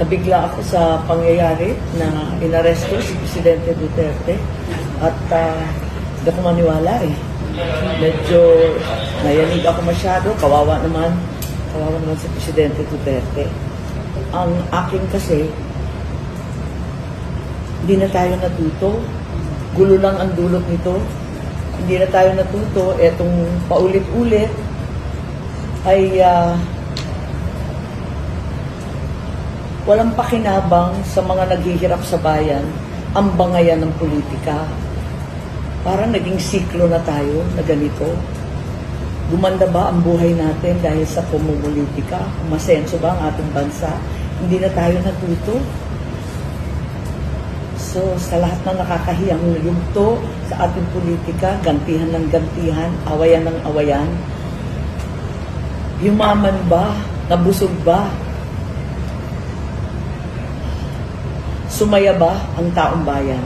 nabigla ako sa pangyayari na inaresto si Presidente Duterte at uh, hindi ako maniwala eh. Medyo nayanig ako masyado, kawawa naman, kawawa naman si Presidente Duterte. Ang akin kasi, hindi na tayo natuto. Gulo lang ang dulot nito. Hindi na tayo natuto. Etong paulit-ulit ay ah, walang pakinabang sa mga naghihirap sa bayan ang bangayan ng politika. Parang naging siklo na tayo na ganito. Gumanda ba ang buhay natin dahil sa pumumulitika? Masenso ba ang ating bansa? Hindi na tayo natuto. So, sa lahat ng nakakahiyang yugto sa ating politika, gantihan ng gantihan, awayan ng awayan, yumaman ba? Nabusog ba? Sumaya ba ang taong bayan?